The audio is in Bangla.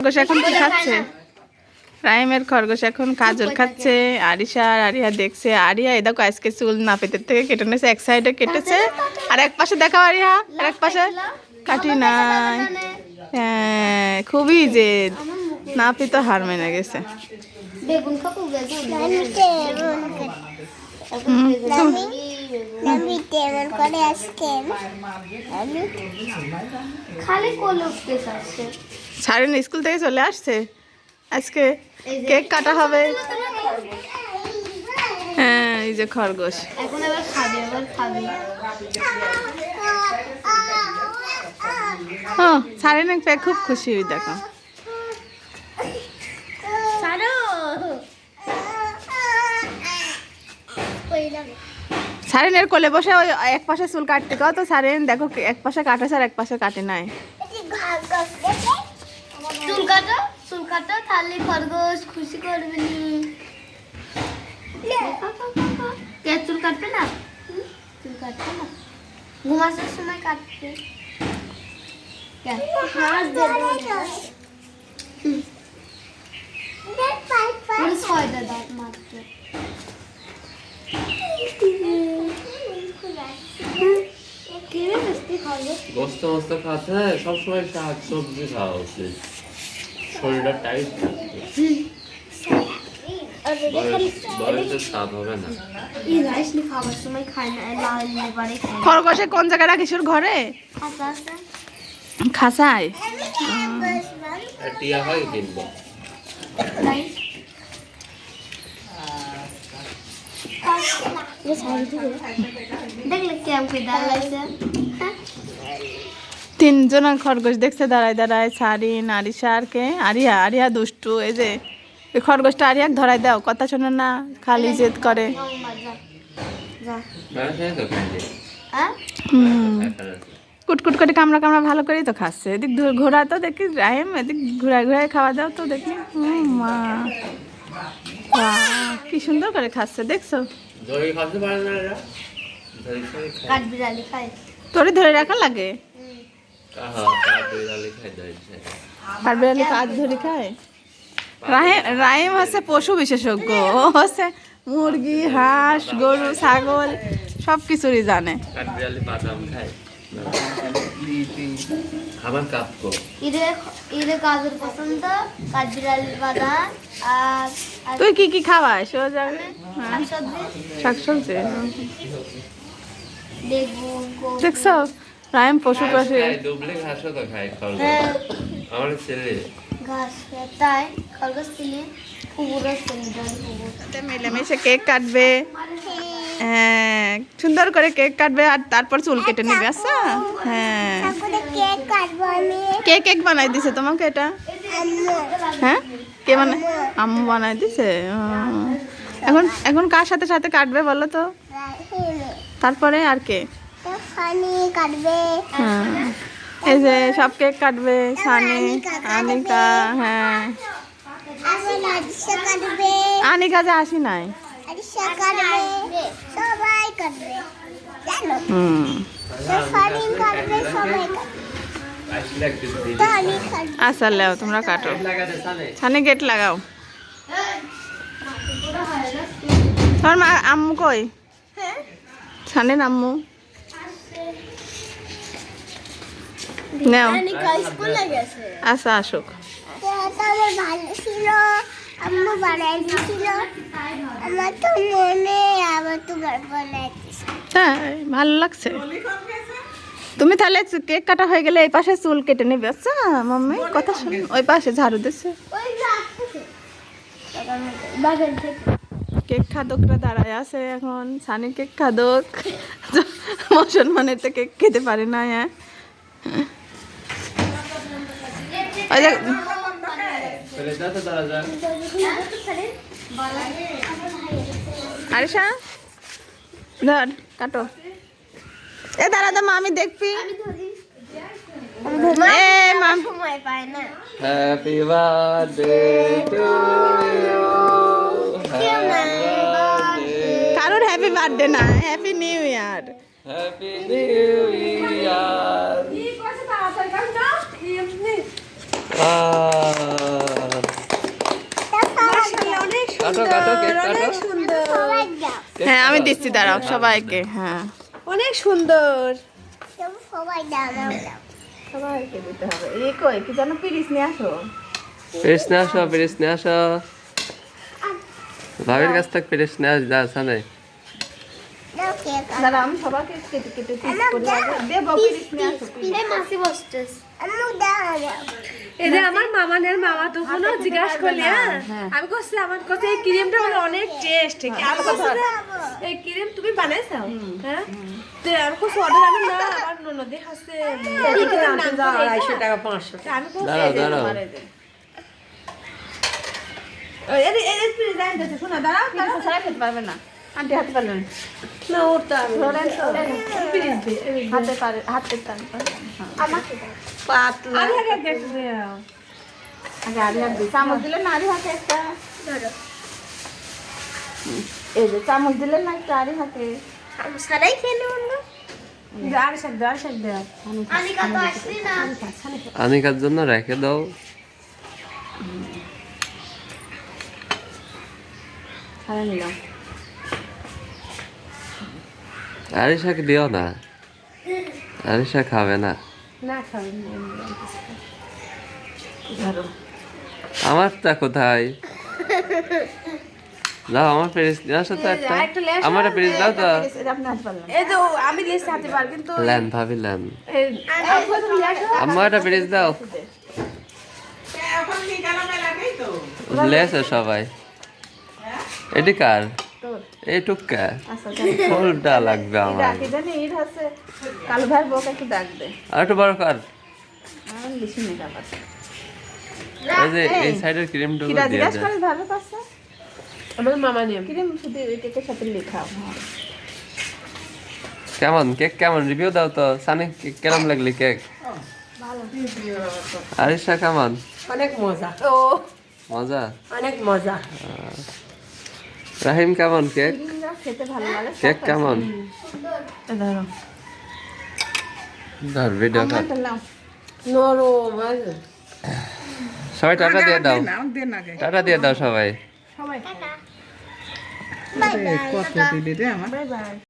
খরগোশ এখন কি খাচ্ছে? রাইমের খরগোশ এখন কাজল খাচ্ছে আরিশা আর আরিয়া দেখছে। আরিয়া এই দেখো আজকে চুল নাপেতের থেকে কেটে নিয়েছে এক সাইডে কেটেছে। আর এক পাশে দেখাও আরিয়া আর এক পাশে কাটি নাই। হ্যাঁ খুবই যে না পেতে হার মেনে গেছে। বেগুন খাব বেগুন। আমি তেমন করে আমি খালি চাচ্ছে। সারেন স্কুল থেকে চলে আসছে? আজকে কেক কাটা হবে? হ্যাঁ এই যে খরগোশ। এখন এবার খাবে এবার খাবে। ও সারেন খুব খুশি হই দেখো সারো কইলাম সারেনের কোলে বসে ওই এক পাশে চুল কাটতে কও তো সারেন দেখো এক পাশে কাটেছে আর এক পাশে কাটে নাই। চুল কাটো চুল কাটো তাহলে খরগোশ খুশি করবে নি। কে চুল কাটবে না? চুল কাটবে না। ঘুমানোর সময় কাটবে। ছয়টা দাঁত মাত্র। গোস্ত মোস্ত সবসময় শাক সবজি খাওয়া উচিত। শরীরটা টাইট থাকবে। খরগোশে কোন জায়গায় রাখিস ওর ঘরে? খাসায় হয় দেখলে দাঁড়াইছে হ্যাঁ? তিনজন খরগোশ দেখছে দাঁড়ায় দাঁড়ায় সারিন আরিশা আর কে? আরিয়া আরিয়া দুষ্টু এই যে এই খরগোশটা আরিয়াক ধরাই দাও কথা শোনে না খালি জেদ করে। হ্যাঁ? হুম। কুটকুট করে কামড়া কামড়া ভালো করেই তো খাচ্ছে। এদিক ধু- ঘোরা তো দেখি রাহিম এদিক ঘুরায় ঘুরায় খাওয়া দাও তো দেখি। হুম, মা। বাহ, কি সুন্দর করে খাচ্ছে দেখছ? দই খাতে পারে না এরা। দই খায় কাঠ বিড়ালি খায়। তোরে ধরে রাখা লাগে? বিড়ালি আর বেড়ালি কাজ ধরে খায়। রাহিম হচ্ছে পশু বিশেষজ্ঞ। ও হচ্ছে মুরগি হাঁস গরু ছাগল সব কিছুরই জানে। কাঠবিড়ালি বাদাম খায়। খাবার কাঁপবো ঈদে ঈদে গাজর পছন্দ কাঠ বিড়ালি বাদাম আর তুই কি কি খাওয়াস ও যাবে শাকসবজি। কপি। দেখছ? রাহিম পশু পাশে। ঘাসও তো খায় খরগোশ। হ্যাঁ। আমার ছেলে। ঘাস তাই। খরগোশ ছিলে ছিল মিলেমিশে কেক কাটবে। হ্যাঁ সুন্দর করে কেক কাটবে আর তারপর চুল কেটে নেবে আচ্ছা? হ্যাঁ। কে কেক বানাই দিছে তোমাকে এটা? হ্যাঁ? কে বানাই আম্মু। বানাই দিছে? এখন এখন কার সাথে সাথে কাটবে বলো তো? তারপরে আর কে? কাটবে। হ্যাঁ। এই যে সব কেক কাটবে সানি আনিকা হ্যাঁ। আনিকা যে আসি নাই। সবাই জানো? সবাই আচ্ছা লেও তোমরা কাটো। সানি গেট লাগাও। তোমার মা আম্মু কই? সানির আম্মু। নাও। আচ্ছা আসুক। ভালো ছিল। আম্মু বানাই আমার তো মনে হ্যাঁ ভালো লাগছে। তুমি তাহলে কেক কাটা হয়ে গেলে এই পাশে চুল কেটে নেবে আচ্ছা মাম্মি কথা শুন ওই পাশে ঝাড়ু দিচ্ছে। কেক খাদকরা দাঁড়ায় আছে এখন সানি কেক খাদক। মুসলমানের তো কেক খেতে পারে না হ্যাঁ। ওই যে চলে যা। তো দাঁড়া যা আরিশা ধর কাটো। এ দাঁড়া তো মা আমি দেখবি এ মাম সময় পায় না। হ্যাপি বার্থডে টু কারোর হ্যাপি বার্থডে না happy new year happy new year ah কাটো কাটো কেক কাটো হ্যাঁ আমি। দিচ্ছি দাঁড়াও সবাইকে হ্যাঁ। অনেক সুন্দর। সবাই দাও সবাইকে দিতে হবে। এই কই কি যেন পিরিস নিয়ে আসো। পেরেস নিয়ে আসো পেরেস নিয়ে আসো। ভাবির কাছ থেকে পেরেস নিয়ে আস যা সানে দাও আমি সবাইকে কেটে কেটে পিস করে দেবো। দেবো পিরিস নিয়ে আসো এই মাসি বসতেছে আম্মু দাও দাও। এই যে আমার মামানের মামা তখন জিজ্ঞাসা করলি হ্যাঁ আমি করছি আমার কাছে এই ক্রিমটা বলে অনেক টেস্ট আমি এই ক্রিম তুমি বানাইছো হ্যাঁ তো আমি করছি অর্ডার আমি না আমার ননদে হাসে আড়াইশো টাকা পাঁচশো আমি দাঁড়াও এই এই শোনা দাঁড়াও ছাড়া খেতে পারবে না আন্টি হাতে পারবেন না হাতে পারে হাতে টান পাতলা। আগে হাত চামচ দিলে না আরি হাতে একটা। এই যে চামচ দিলে না একটা হাতে। সারাই খেয়ে আনিকার জন্য রেখে দাও। ছাড়া নিলাম। আরিশাকে দিও না। আরিশা খাবে না। ধরো। আমারটা কোথায়? দাও আমার পেরেস আসো তো একটা। একটু লেস আমার পেরেস দাও তো। আপনি এই তো আমি হাতে পার কিন্তু ল্যান ভাবি ল্যান আমার একটা পেরেস দাও। লেসে সবাই। এটি কার? এই টুকা আচ্ছা ফুলটা লাগবে আমার। কালো বউকে একটু ডাক আর একটু বড় কর। এই যে এই সাইডের ক্রিমটুকু দিয়ে জিজ্ঞাসা দে। করে ভালো পাচ্ছে? আমার মামা নিয়ম ক্রিম শুধু কেকের সাথে লেখা। কেমন? কেক কেমন? রিভিউ দাও তো। সানি কেক কেমন লাগলি কেক আরিশা কেমন? অনেক মজা। ও। মজা? অনেক মজা। রাহিম কেমন কেক? ক্রিমটা খেতে ভালো কেক কেমন? ধর। ভিডিও সবাই টাটা দিয়ে দাও। টাটা দিয়ে দাও সবাই। সবাই। কত বাই রে বাই।